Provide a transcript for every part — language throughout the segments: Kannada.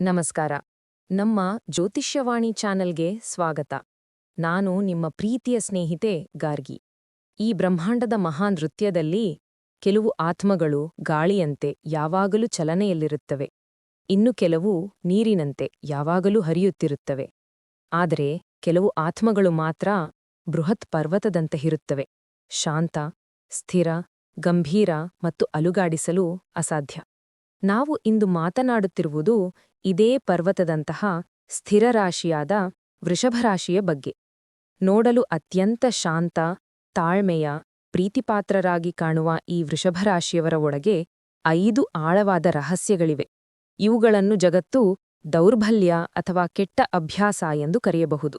ನಮಸ್ಕಾರ. ನಮ್ಮ ಜ್ಯೋತಿಷ್ಯವಾಣಿ ಚಾನೆಲ್ಗೆ ಸ್ವಾಗತ. ನಾನು ನಿಮ್ಮ ಪ್ರೀತಿಯ ಸ್ನೇಹಿತೆ ಗಾರ್ಗಿ. ಈ ಬ್ರಹ್ಮಾಂಡದ ಮಹಾ ನೃತ್ಯದಲ್ಲಿ ಕೆಲವು ಆತ್ಮಗಳು ಗಾಳಿಯಂತೆ ಯಾವಾಗಲೂ ಚಲನೆಯಲ್ಲಿರುತ್ತವೆ. ಇನ್ನು ಕೆಲವು ನೀರಿನಂತೆ ಯಾವಾಗಲೂ ಹರಿಯುತ್ತಿರುತ್ತವೆ. ಆದರೆ ಕೆಲವು ಆತ್ಮಗಳು ಮಾತ್ರ ಬೃಹತ್ ಪರ್ವತದಂತೆ ಇರುತ್ತವೆ. ಶಾಂತ, ಸ್ಥಿರ, ಗಂಭೀರ ಮತ್ತು ಅಲುಗಾಡಿಸಲು ಅಸಾಧ್ಯ. ನಾವು ಇಂದು ಮಾತನಾಡುತ್ತಿರುವುದು ಇದೇ ಪರ್ವತದಂತಹ ಸ್ಥಿರರಾಶಿಯಾದ ವೃಷಭರಾಶಿಯ ಬಗ್ಗೆ. ನೋಡಲು ಅತ್ಯಂತ ಶಾಂತ, ತಾಳ್ಮೆಯ, ಪ್ರೀತಿಪಾತ್ರರಾಗಿ ಕಾಣುವ ಈ ವೃಷಭರಾಶಿಯವರ ಒಳಗೆ ಐದು ಆಳವಾದ ರಹಸ್ಯಗಳಿವೆ. ಇವುಗಳನ್ನು ಜಗತ್ತು ದೌರ್ಬಲ್ಯ ಅಥವಾ ಕೆಟ್ಟ ಅಭ್ಯಾಸ ಎಂದು ಕರೆಯಬಹುದು.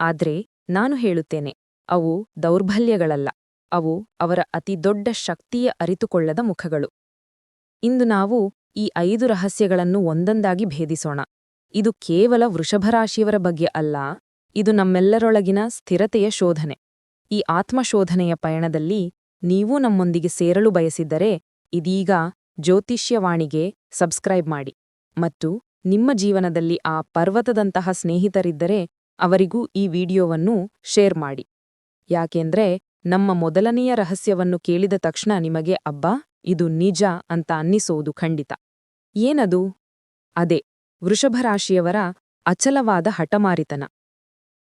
ಆದ್ರೆ ನಾನು ಹೇಳುತ್ತೇನೆ, ಅವು ದೌರ್ಬಲ್ಯಗಳಲ್ಲ, ಅವು ಅವರ ಅತಿದೊಡ್ಡ ಶಕ್ತಿಯ ಅರಿತುಕೊಳ್ಳದ ಮುಖಗಳು. ಇಂದು ನಾವು ಈ ಐದು ರಹಸ್ಯಗಳನ್ನು ಒಂದೊಂದಾಗಿ ಭೇದಿಸೋಣ. ಇದು ಕೇವಲ ವೃಷಭರಾಶಿಯವರ ಬಗ್ಗೆ ಅಲ್ಲ, ಇದು ನಮ್ಮೆಲ್ಲರೊಳಗಿನ ಸ್ಥಿರತೆಯ ಶೋಧನೆ. ಈ ಆತ್ಮಶೋಧನೆಯ ಪಯಣದಲ್ಲಿ ನೀವೂ ನಮ್ಮೊಂದಿಗೆ ಸೇರಲು ಬಯಸಿದ್ದರೆ ಇದೀಗ ಜ್ಯೋತಿಷ್ಯವಾಣಿಗೆ ಸಬ್ಸ್ಕ್ರೈಬ್ ಮಾಡಿ. ಮತ್ತು ನಿಮ್ಮ ಜೀವನದಲ್ಲಿ ಆ ಪರ್ವತದಂತಹ ಸ್ನೇಹಿತರಿದ್ದರೆ ಅವರಿಗೂ ಈ ವಿಡಿಯೋವನ್ನು ಶೇರ್ ಮಾಡಿ. ಯಾಕೆಂದ್ರೆ ನಮ್ಮ ಮೊದಲನೆಯ ರಹಸ್ಯವನ್ನು ಕೇಳಿದ ತಕ್ಷಣ ನಿಮಗೆ, ಅಬ್ಬಾ ಇದು ನಿಜ ಅಂತ ಅನ್ನಿಸೋದು ಖಂಡಿತ. ಏನದು? ಅದೇ, ವೃಷಭರಾಶಿಯವರ ಅಚಲವಾದ ಹಠಮಾರಿತನ.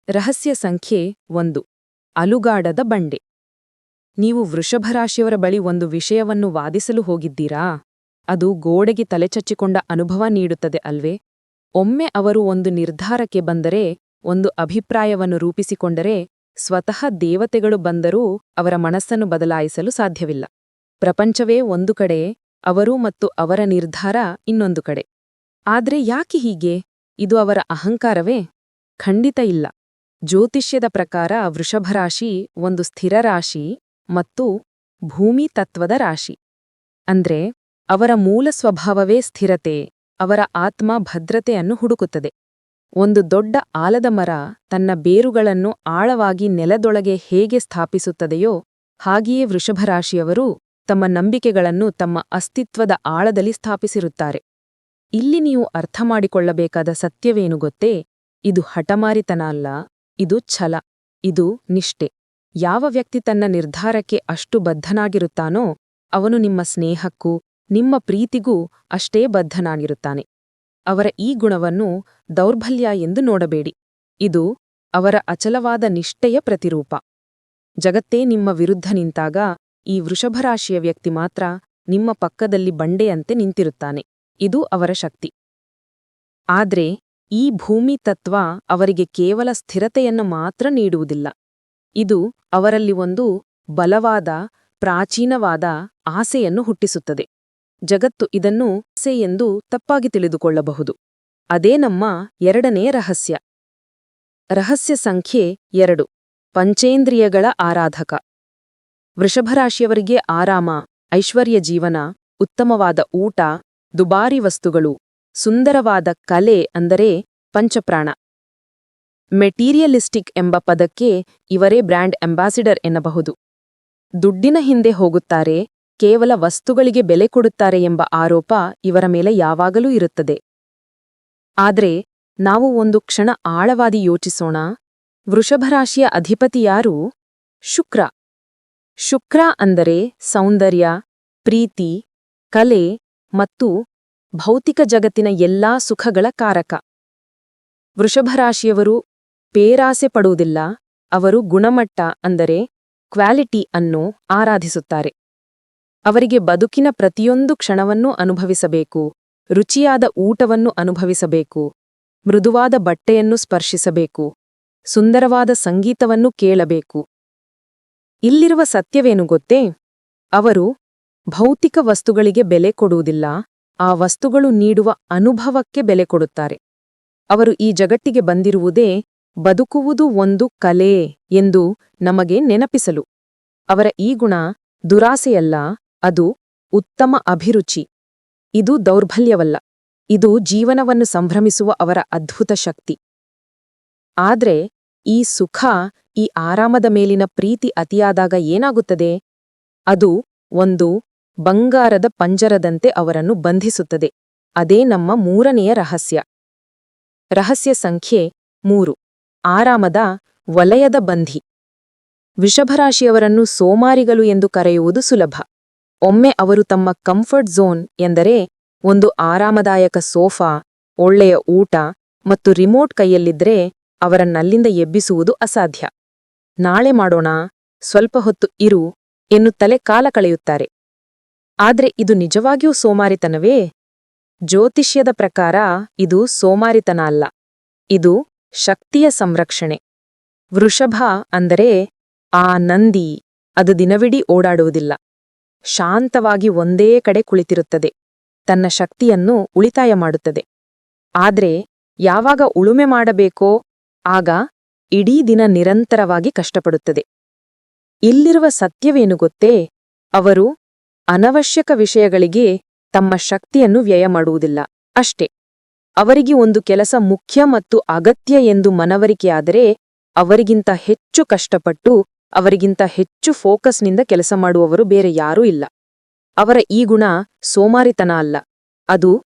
ರಹಸ್ಯ ಸಂಖ್ಯೆ ಒಂದು, ಅಲುಗಾಡದ ಬಂಡೆ. ನೀವು ವೃಷಭರಾಶಿಯವರ ಬಳಿ ಒಂದು ವಿಷಯವನ್ನು ವಾದಿಸಲು ಹೋಗಿದ್ದೀರಾ? ಅದು ಗೋಡೆಗೆ ತಲೆಚಚ್ಚಿಕೊಂಡ ಅನುಭವ ನೀಡುತ್ತದೆ ಅಲ್ವೇ? ಒಮ್ಮೆ ಅವರು ಒಂದು ನಿರ್ಧಾರಕ್ಕೆ ಬಂದರೆ, ಒಂದು ಅಭಿಪ್ರಾಯವನ್ನು ರೂಪಿಸಿಕೊಂಡರೆ, ಸ್ವತಃ ದೇವತೆಗಳು ಬಂದರೂ ಅವರ ಮನಸ್ಸನ್ನು ಬದಲಾಯಿಸಲು ಸಾಧ್ಯವಿಲ್ಲ. ಪ್ರಪಂಚವೇ ಒಂದು ಕಡೆ, ಅವರು ಮತ್ತು ಅವರ ನಿರ್ಧಾರ ಇನ್ನೊಂದು ಕಡೆ. ಆದ್ರೆ ಯಾಕೆ ಹೀಗೆ? ಇದು ಅವರ ಅಹಂಕಾರವೇ? ಖಂಡಿತ ಇಲ್ಲ. ಜ್ಯೋತಿಷ್ಯದ ಪ್ರಕಾರ ವೃಷಭರಾಶಿ ಒಂದು ಸ್ಥಿರ ರಾಶಿ ಮತ್ತು ಭೂಮಿ ತತ್ವದ ರಾಶಿ. ಅಂದ್ರೆ ಅವರ ಮೂಲ ಸ್ವಭಾವವೇ ಸ್ಥಿರತೆ, ಅವರ ಆತ್ಮ ಭದ್ರತೆಯನ್ನು ಹುಡುಕುತ್ತದೆ. ಒಂದು ದೊಡ್ಡ ಆಲದ ಮರ ತನ್ನ ಬೇರುಗಳನ್ನು ಆಳವಾಗಿ ನೆಲದೊಳಗೆ ಹೇಗೆ ಸ್ಥಾಪಿಸುತ್ತದೆಯೋ ಹಾಗೆಯೇ ವೃಷಭರಾಶಿಯವರು ತಮ್ಮ ನಂಬಿಕೆಗಳನ್ನು ತಮ್ಮ ಅಸ್ತಿತ್ವದ ಆಳದಲ್ಲಿ ಸ್ಥಾಪಿಸಿರುತ್ತಾರೆ. ಇಲ್ಲಿ ನೀವು ಅರ್ಥ ಮಾಡಿಕೊಳ್ಳಬೇಕಾದ ಸತ್ಯವೇನು ಗೊತ್ತೇ? ಇದು ಹಠಮಾರಿತನ ಅಲ್ಲ, ಇದು ಛಲ, ಇದು ನಿಷ್ಠೆ. ಯಾವ ವ್ಯಕ್ತಿ ತನ್ನ ನಿರ್ಧಾರಕ್ಕೆ ಅಷ್ಟು ಬದ್ಧನಾಗಿರುತ್ತಾನೋ, ಅವನು ನಿಮ್ಮ ಸ್ನೇಹಕ್ಕೂ, ನಿಮ್ಮ ಪ್ರೀತಿಗೂ ಅಷ್ಟೇ ಬದ್ಧನಾಗಿರುತ್ತಾನೆ. ಅವರ ಈ ಗುಣವನ್ನು ದೌರ್ಬಲ್ಯ ಎಂದು ನೋಡಬೇಡಿ. ಇದು ಅವರ ಅಚಲವಾದ ನಿಷ್ಠೆಯ ಪ್ರತಿರೂಪ. ಜಗತ್ತೇ ನಿಮ್ಮ ವಿರುದ್ಧ ನಿಂತಾಗ ಈ ವೃಷಭರಾಶಿಯ ವ್ಯಕ್ತಿ ಮಾತ್ರ ನಿಮ್ಮ ಪಕ್ಕದಲ್ಲಿ ಬಂಡೆಯಂತೆ ನಿಂತಿರುತ್ತಾನೆ. ಇದು ಅವರ ಶಕ್ತಿ. ಆದ್ರೆ ಈ ಭೂಮಿ ತತ್ವ ಅವರಿಗೆ ಕೇವಲ ಸ್ಥಿರತೆಯನ್ನು ಮಾತ್ರ ನೀಡುವುದಿಲ್ಲ. ಇದು ಅವರಲ್ಲಿ ಒಂದು ಬಲವಾದ, ಪ್ರಾಚೀನವಾದ ಆಸೆಯನ್ನು ಹುಟ್ಟಿಸುತ್ತದೆ. ಜಗತ್ತು ಇದನ್ನು ಸೆ ಎಂದು ತಪ್ಪಾಗಿ ತಿಳಿದುಕೊಳ್ಳಬಹುದು. ಅದೇ ನಮ್ಮ ಎರಡನೇ ರಹಸ್ಯ. ರಹಸ್ಯ ಸಂಖ್ಯೆ ಎರಡು. ಪಂಚೇಂದ್ರಿಯಗಳ ಆರಾಧಕ. ವೃಷಭರಾಶಿಯವರಿಗೆ ಆರಾಮ, ಐಶ್ವರ್ಯ ಜೀವನ, ಉತ್ತಮವಾದ ಊಟ, ದುಬಾರಿ ವಸ್ತುಗಳು, ಸುಂದರವಾದ ಕಲೆ ಅಂದರೆ ಪಂಚಪ್ರಾಣ. ಮೆಟೀರಿಯಲಿಸ್ಟಿಕ್ ಎಂಬ ಪದಕ್ಕೆ ಇವರೇ ಬ್ರ್ಯಾಂಡ್ ಅಂಬಾಸಿಡರ್ ಎನ್ನಬಹುದು. ದುಡ್ಡಿನ ಹಿಂದೆ ಹೋಗುತ್ತಾರೆ, ಕೇವಲ ವಸ್ತುಗಳಿಗೆ ಬೆಲೆ ಕೊಡುತ್ತಾರೆ ಎಂಬ ಆರೋಪ ಇವರ ಮೇಲೆ ಯಾವಾಗಲೂ ಇರುತ್ತದೆ. ಆದರೆ, ನಾವು ಒಂದು ಕ್ಷಣ ಆಳವಾದಿ ಯೋಚಿಸೋಣ, ವೃಷಭರಾಶಿಯ ಅಧಿಪತಿಯಾರು ಶುಕ್ರ. ಶುಕ್ರ ಅಂದರೆ ಸೌಂದರ್ಯ, ಪ್ರೀತಿ, ಕಲೆ ಮತ್ತು ಭೌತಿಕ ಜಗತ್ತಿನ ಎಲ್ಲಾ ಸುಖಗಳ ಕಾರಕ. ವೃಷಭರಾಶಿಯವರು ಪೇರಾಸೆ ಪಡುವುದಿಲ್ಲ, ಅವರು ಗುಣಮಟ್ಟ ಅಂದರೆ ಕ್ವಾಲಿಟಿ ಅನ್ನು ಆರಾಧಿಸುತ್ತಾರೆ. ಅವರಿಗೆ ಬದುಕಿನ ಪ್ರತಿಯೊಂದು ಕ್ಷಣವನ್ನೂ ಅನುಭವಿಸಬೇಕು, ರುಚಿಯಾದ ಊಟವನ್ನು ಅನುಭವಿಸಬೇಕು, ಮೃದುವಾದ ಬಟ್ಟೆಯನ್ನು ಸ್ಪರ್ಶಿಸಬೇಕು, ಸುಂದರವಾದ ಸಂಗೀತವನ್ನು ಕೇಳಬೇಕು. ಇಲ್ಲಿರುವ ಸತ್ಯವೇನು ಗೊತ್ತೇ? ಅವರು ಭೌತಿಕ ವಸ್ತುಗಳಿಗೆ ಬೆಲೆ ಕೊಡುವುದಿಲ್ಲ, ಆ ವಸ್ತುಗಳು ನೀಡುವ ಅನುಭವಕ್ಕೆ ಬೆಲೆ ಕೊಡುತ್ತಾರೆ. ಅವರು ಈ ಜಗತ್ತಿಗೆ ಬಂದಿರುವುದೇ ಬದುಕುವುದು ಒಂದು ಕಲೆ ಎಂದು ನಮಗೆ ನೆನಪಿಸಲು. ಅವರ ಈ ಗುಣ ದುರಾಸೆಯಲ್ಲ, ಅದು ಉತ್ತಮ ಅಭಿರುಚಿ. ಇದು ದೌರ್ಬಲ್ಯವಲ್ಲ, ಇದು ಜೀವನವನ್ನು ಸಂಭ್ರಮಿಸುವ ಅವರ ಅದ್ಭುತ ಶಕ್ತಿ. ಆದ್ರೆ ಈ ಸುಖ ಈ ಆರಾಮದ ಮೇಲಿನ ಪ್ರೀತಿ ಅತಿಯಾದಾಗ ಏನಾಗುತ್ತದೆ? ಅದು ಒಂದು ಬಂಗಾರದ ಪಂಜರದಂತೆ ಅವರನ್ನು ಬಂಧಿಸುತ್ತದೆ. ಅದೇ ನಮ್ಮ ಮೂರನೆಯ ರಹಸ್ಯ. ರಹಸ್ಯ ಸಂಖ್ಯೆ ಮೂರು. ಆರಾಮದ ವಲಯದ ಬಂಧಿ. ವಿಷಭರಾಶಿಯವರನ್ನು ಸೋಮಾರಿಗಳು ಎಂದು ಕರೆಯುವುದು ಸುಲಭ. ಒಮ್ಮೆ ಅವರು ತಮ್ಮ ಕಂಫರ್ಟ್ ಝೋನ್ ಎಂದರೆ ಒಂದು ಆರಾಮದಾಯಕ ಸೋಫಾ, ಒಳ್ಳೆಯ ಊಟ ಮತ್ತು ರಿಮೋಟ್ ಕೈಯಲ್ಲಿದ್ರೆ ಅವರನ್ನಲ್ಲಿಂದ ಎಬ್ಬಿಸುವುದು ಅಸಾಧ್ಯ. ನಾಳೆ ಮಾಡೋಣ, ಸ್ವಲ್ಪ ಹೊತ್ತು ಇರು ಎನ್ನುತ್ತಲೇ ಕಾಲ ಕಳೆಯುತ್ತಾರೆ. ಆದ್ರೆ ಇದು ನಿಜವಾಗಿಯೂ ಸೋಮಾರಿತನವೇ? ಜ್ಯೋತಿಷ್ಯದ ಪ್ರಕಾರ ಇದು ಸೋಮಾರಿತನ ಅಲ್ಲ. ಇದು ಶಕ್ತಿಯ ಸಂರಕ್ಷಣೆ. ವೃಷಭ ಅಂದರೆ ಆ ನಂದಿ ಅದು ದಿನವಿಡೀ ಓಡಾಡುವುದಿಲ್ಲ. ಶಾಂತವಾಗಿ ಒಂದೇ ಕಡೆ ಕುಳಿತಿರುತ್ತದೆ. ತನ್ನ ಶಕ್ತಿಯನ್ನು ಉಳಿತಾಯ ಮಾಡುತ್ತದೆ. ಆದ್ರೆ ಯಾವಾಗ ಉಳುಮೆ ಮಾಡಬೇಕೋ, ಆಗ ಇಡೀ ದಿನ ನಿರಂತರವಾಗಿ ಕಷ್ಟಪಡುತ್ತದೆ. ಇಲ್ಲಿರುವ ಸತ್ಯವೇನು ಗೊತ್ತೇ? ಅವರು ಅನವಶ್ಯಕ ವಿಷಯಗಳಿಗೆ ತಮ್ಮ ಶಕ್ತಿಯನ್ನು ವ್ಯಯ ಮಾಡುವುದಿಲ್ಲ. ಅಷ್ಟೇ. ಅವರಿಗೆ ಒಂದು ಕೆಲಸ ಮುಖ್ಯ ಮತ್ತು ಅಗತ್ಯ ಎಂದು ಮನವರಿಕೆಯಾದರೆ ಅವರಿಗಿಂತ ಹೆಚ್ಚು ಕಷ್ಟಪಟ್ಟು, ಅವರಿಗಿಂತ ಹೆಚ್ಚು ಫೋಕಸ್ನಿಂದ ಕೆಲಸ ಮಾಡುವವರು ಬೇರೆ ಯಾರೂ ಇಲ್ಲ. ಅವರ ಈ ಗುಣ ಸೋಮಾರಿತನ ಅಲ್ಲ. ಅದು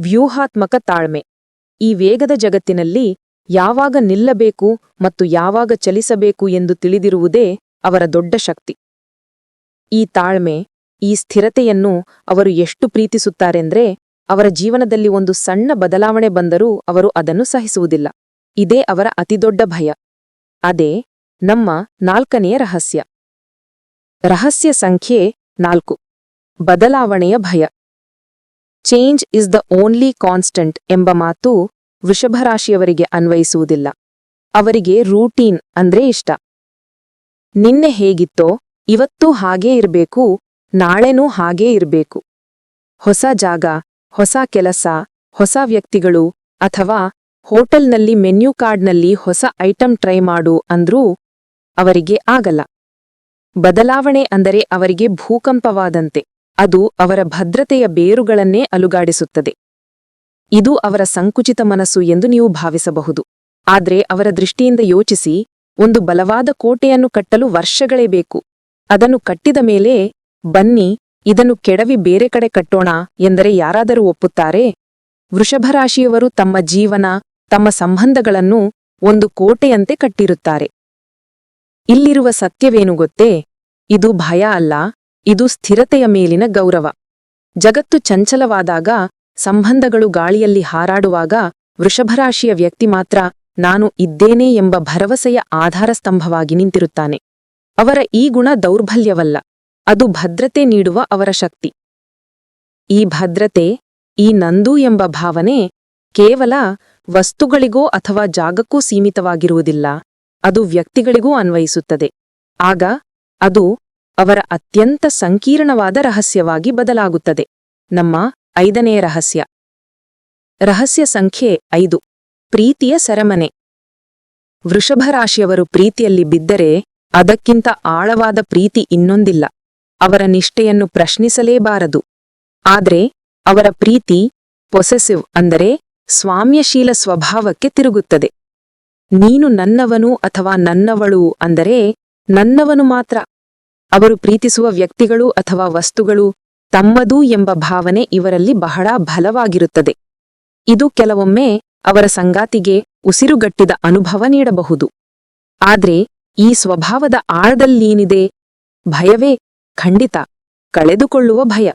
ವ್ಯೂಹಾತ್ಮಕ ತಾಳ್ಮೆ. ಈ ವೇಗದ ಜಗತ್ತಿನಲ್ಲಿ ಯಾವಾಗ ನಿಲ್ಲಬೇಕು ಮತ್ತು ಯಾವಾಗ ಚಲಿಸಬೇಕು ಎಂದು ತಿಳಿದಿರುವುದೇ ಅವರ ದೊಡ್ಡ ಶಕ್ತಿ. ಈ ತಾಳ್ಮೆ, ಈ ಸ್ಥಿರತೆಯನ್ನು ಅವರು ಎಷ್ಟು ಪ್ರೀತಿಸುತ್ತಾರೆಂದ್ರೆ ಅವರ ಜೀವನದಲ್ಲಿ ಒಂದು ಸಣ್ಣ ಬದಲಾವಣೆ ಬಂದರೂ ಅವರು ಅದನ್ನು ಸಹಿಸುವುದಿಲ್ಲ. ಇದೇ ಅವರ ಅತಿದೊಡ್ಡ ಭಯ. ಅದೇ ನಮ್ಮ ನಾಲ್ಕನೆಯ ರಹಸ್ಯ. ರಹಸ್ಯ ಸಂಖ್ಯೆ ನಾಲ್ಕು. ಬದಲಾವಣೆಯ ಭಯ. Change is the only constant ಎಂಬ ಮಾತು ವೃಷಭರಾಶಿಯವರಿಗೆ ಅನ್ವಯಿಸುವುದಿಲ್ಲ. ಅವರಿಗೆ ರೂಟೀನ್ ಅಂದ್ರೆ ಇಷ್ಟ. ನಿನ್ನೆ ಹೇಗಿತ್ತೋ, ಇವತ್ತೂ ಹಾಗೇ ಇರಬೇಕು, ನಾಳೆನೂ ಹಾಗೇ ಇರಬೇಕು. ಹೊಸ ಜಾಗ, ಹೊಸ ಕೆಲಸ, ಹೊಸ ವ್ಯಕ್ತಿಗಳು, ಅಥವಾ ಹೋಟೆಲ್ನಲ್ಲಿ ಮೆನ್ಯೂ ಕಾರ್ಡ್ನಲ್ಲಿ ಹೊಸ ಐಟಂ ಟ್ರೈ ಮಾಡು ಅಂದ್ರೂ ಅವರಿಗೆ ಆಗಲ್ಲ. ಬದಲಾವಣೆ ಅಂದರೆ ಅವರಿಗೆ ಭೂಕಂಪವಾದಂತೆ. ಅದು ಅವರ ಭದ್ರತೆಯ ಬೇರುಗಳನ್ನೇ ಅಲುಗಾಡಿಸುತ್ತದೆ. ಇದು ಅವರ ಸಂಕುಚಿತ ಮನಸ್ಸು ಎಂದು ನೀವು ಭಾವಿಸಬಹುದು. ಆದರೆ ಅವರ ದೃಷ್ಟಿಯಿಂದ ಯೋಚಿಸಿ, ಒಂದು ಬಲವಾದ ಕೋಟೆಯನ್ನು ಕಟ್ಟಲು ವರ್ಷಗಳೇ ಬೇಕು. ಅದನ್ನು ಕಟ್ಟಿದ ಮೇಲೆ, ಬನ್ನಿ, ಇದನ್ನು ಕೆಡವಿ ಬೇರೆ ಕಡೆ ಕಟ್ಟೋಣ ಎಂದರೆ ಯಾರಾದರೂ ಒಪ್ಪುತ್ತಾರೆ? ವೃಷಭರಾಶಿಯವರು ತಮ್ಮ ಜೀವನ, ತಮ್ಮ ಸಂಬಂಧಗಳನ್ನು ಒಂದು ಕೋಟೆಯಂತೆ ಕಟ್ಟಿರುತ್ತಾರೆ. ಇಲ್ಲಿರುವ ಸತ್ಯವೇನು ಗೊತ್ತೇ? ಇದು ಭಯ ಅಲ್ಲ, ಇದು ಸ್ಥಿರತೆಯ ಮೇಲಿನ ಗೌರವ. ಜಗತ್ತು ಚಂಚಲವಾದಾಗ ಸಂಬಂಧಗಳು ಗಾಳಿಯಲ್ಲಿ ಹಾರಾಡುವಾಗ ವೃಷಭರಾಶಿಯ ವ್ಯಕ್ತಿ ಮಾತ್ರ ನಾನು ಇದ್ದೇನೆ ಎಂಬ ಭರವಸೆಯ ಆಧಾರಸ್ತಂಭವಾಗಿ ನಿಂತಿರುತ್ತಾನೆ. ಅವರ ಈ ಗುಣ ದೌರ್ಬಲ್ಯವಲ್ಲ. ಅದು ಭದ್ರತೆ ನೀಡುವ ಅವರ ಶಕ್ತಿ. ಈ ಭದ್ರತೆ, ಈ ನಂದು ಎಂಬ ಭಾವನೆ ಕೇವಲ ವಸ್ತುಗಳಿಗೋ ಅಥವಾ ಜಾಗಕ್ಕೂ ಸೀಮಿತವಾಗಿರುವುದಿಲ್ಲ. ಅದು ವ್ಯಕ್ತಿಗಳಿಗೂ ಅನ್ವಯಿಸುತ್ತದೆ. ಆಗ ಅದು ಅವರ ಅತ್ಯಂತ ಸಂಕೀರ್ಣವಾದ ರಹಸ್ಯವಾಗಿ ಬದಲಾಗುತ್ತದೆ. ನಮ್ಮ ಐದನೆಯ ರಹಸ್ಯ. ರಹಸ್ಯ ಸಂಖ್ಯೆ ಐದು. ಪ್ರೀತಿಯ ಸರಮನೆ. ವೃಷಭರಾಶಿಯವರು ಪ್ರೀತಿಯಲ್ಲಿ ಬಿದ್ದರೆ ಅದಕ್ಕಿಂತ ಆಳವಾದ ಪ್ರೀತಿ ಇನ್ನೊಂದಿಲ್ಲ. ಅವರ ನಿಷ್ಠೆಯನ್ನು ಪ್ರಶ್ನಿಸಲೇಬಾರದು. ಆದರೆ ಅವರ ಪ್ರೀತಿ ಪೊಸೆಸಿವ್ ಅಂದರೆ ಸ್ವಾಮ್ಯಶೀಲ ಸ್ವಭಾವಕ್ಕೆ ತಿರುಗುತ್ತದೆ. ನೀನು ನನ್ನವನು ಅಥವಾ ನನ್ನವಳು ಅಂದರೆ ನನ್ನವನು ಮಾತ್ರ. ಅವರು ಪ್ರೀತಿಸುವ ವ್ಯಕ್ತಿಗಳು ಅಥವಾ ವಸ್ತುಗಳು ತಮ್ಮದೂ ಎಂಬ ಭಾವನೆ ಇವರಲ್ಲಿ ಬಹಳ ಬಲವಾಗಿರುತ್ತದೆ. ಇದು ಕೆಲವೊಮ್ಮೆ ಅವರ ಸಂಗಾತಿಗೆ ಉಸಿರುಗಟ್ಟಿದ ಅನುಭವ ನೀಡಬಹುದು. ಆದ್ರೆ ಈ ಸ್ವಭಾವದ ಆಳದಲ್ಲೇನಿದೆ? ಭಯವೇ? ಖಂಡಿತ. ಕಳೆದುಕೊಳ್ಳುವ ಭಯ.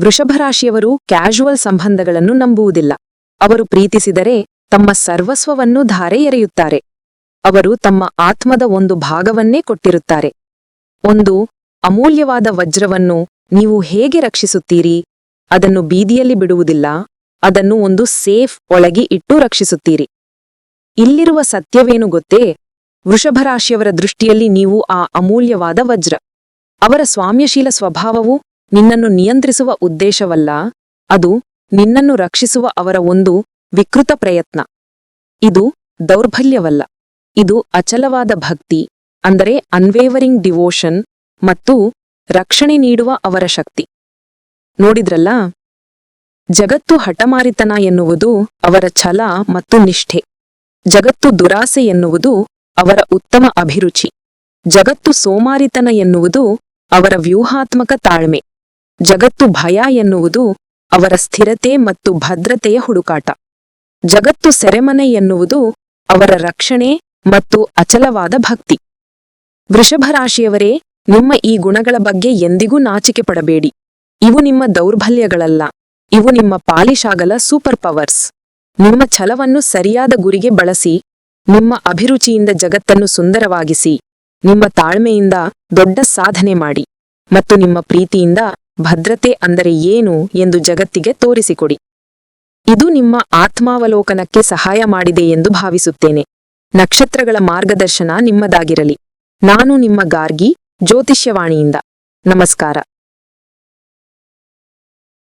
ವೃಷಭರಾಶಿಯವರು ಕ್ಯಾಶುವಲ್ ಸಂಬಂಧಗಳನ್ನು ನಂಬುವುದಿಲ್ಲ. ಅವರು ಪ್ರೀತಿಸಿದರೆ ತಮ್ಮ ಸರ್ವಸ್ವವನ್ನು ಧಾರೆ ಎರೆಯುತ್ತಾರೆ. ಅವರು ತಮ್ಮ ಆತ್ಮದ ಒಂದು ಭಾಗವನ್ನೇ ಕೊಟ್ಟಿರುತ್ತಾರೆ. ಒಂದು ಅಮೂಲ್ಯವಾದ ವಜ್ರವನ್ನು ನೀವು ಹೇಗೆ ರಕ್ಷಿಸುತ್ತೀರಿ? ಅದನ್ನು ಬೀದಿಯಲ್ಲಿ ಬಿಡುವುದಿಲ್ಲ. ಅದನ್ನು ಒಂದು ಸೇಫ್ ಒಳಗೆ ಇಟ್ಟು ರಕ್ಷಿಸುತ್ತೀರಿ. ಇಲ್ಲಿರುವ ಸತ್ಯವೇನು ಗೊತ್ತೇ? ವೃಷಭರಾಶಿಯವರ ದೃಷ್ಟಿಯಲ್ಲಿ ನೀವು ಆ ಅಮೂಲ್ಯವಾದ ವಜ್ರ. ಅವರ ಸ್ವಾಮ್ಯಶೀಲ ಸ್ವಭಾವವು ನಿನ್ನನ್ನು ನಿಯಂತ್ರಿಸುವ ಉದ್ದೇಶವಲ್ಲ. ಅದು ನಿನ್ನನ್ನು ರಕ್ಷಿಸುವ ಅವರ ಒಂದು ವಿಕೃತ ಪ್ರಯತ್ನ. ಇದು ದೌರ್ಬಲ್ಯವಲ್ಲ. ಇದು ಅಚಲವಾದ ಭಕ್ತಿ, ಅಂದರೆ ಅನ್ವೇವರಿಂಗ್ ಡಿವೋಷನ್ ಮತ್ತು ರಕ್ಷಣೆ ನೀಡುವ ಅವರ ಶಕ್ತಿ. ನೋಡಿದ್ರಲ್ಲ? ಜಗತ್ತು ಹಠಮಾರಿತನ ಎನ್ನುವುದು ಅವರ ಛಲ ಮತ್ತು ನಿಷ್ಠೆ. ಜಗತ್ತು ದುರಾಸೆ ಎನ್ನುವುದು ಅವರ ಉತ್ತಮ ಅಭಿರುಚಿ. ಜಗತ್ತು ಸೋಮಾರಿತನ ಎನ್ನುವುದು ಅವರ ವ್ಯೂಹಾತ್ಮಕ ತಾಳ್ಮೆ. ಜಗತ್ತು ಭಯ ಎನ್ನುವುದು ಅವರ ಸ್ಥಿರತೆ ಮತ್ತು ಭದ್ರತೆಯ ಹುಡುಕಾಟ. ಜಗತ್ತು ಸೆರೆಮನೆ ಎನ್ನುವುದು ಅವರ ರಕ್ಷಣೆ ಮತ್ತು ಅಚಲವಾದ ಭಕ್ತಿ. ವೃಷಭ ರಾಶಿಯವರೇ ನಿಮ್ಮ ಈ ಗುಣಗಳ ಬಗ್ಗೆ ಎಂದಿಗೂ ನಾಚಿಕೆ ಪಡಬೇಡಿ. ಇವು ನಿಮ್ಮ ದೌರ್ಬಲ್ಯಗಳಲ್ಲ. ಇವು ನಿಮ್ಮ ಪಾಲಿಶಾಗಲ ಸೂಪರ್ ಪವರ್ಸ್. ನಿಮ್ಮ ಛಲವನ್ನು ಸರಿಯಾದ ಗುರಿಗೆ ಬಳಸಿ, ನಿಮ್ಮ ಅಭಿರುಚಿಯಿಂದ ಜಗತ್ತನ್ನು ಸುಂದರವಾಗಿಸಿ, ನಿಮ್ಮ ತಾಳ್ಮೆಯಿಂದ ದೊಡ್ಡ ಸಾಧನೆ ಮಾಡಿ ಮತ್ತು ನಿಮ್ಮ ಪ್ರೀತಿಯಿಂದ ಭದ್ರತೆ ಅಂದರೆ ಏನು ಎಂದು ಜಗತ್ತಿಗೆ ತೋರಿಸಿಕೊಡಿ. ಇದು ನಿಮ್ಮ ಆತ್ಮಾವಲೋಕನಕ್ಕೆ ಸಹಾಯ ಮಾಡಿದೆ ಎಂದು ಭಾವಿಸುತ್ತೇನೆ. ನಕ್ಷತ್ರಗಳ ಮಾರ್ಗದರ್ಶನ ನಿಮ್ಮದಾಗಿರಲಿ. ನಾನು ನಿಮ್ಮ ಗಾರ್ಗಿ ಜ್ಯೋತಿಷ್ಯವಾಣಿಯಿಂದ. ನಮಸ್ಕಾರ.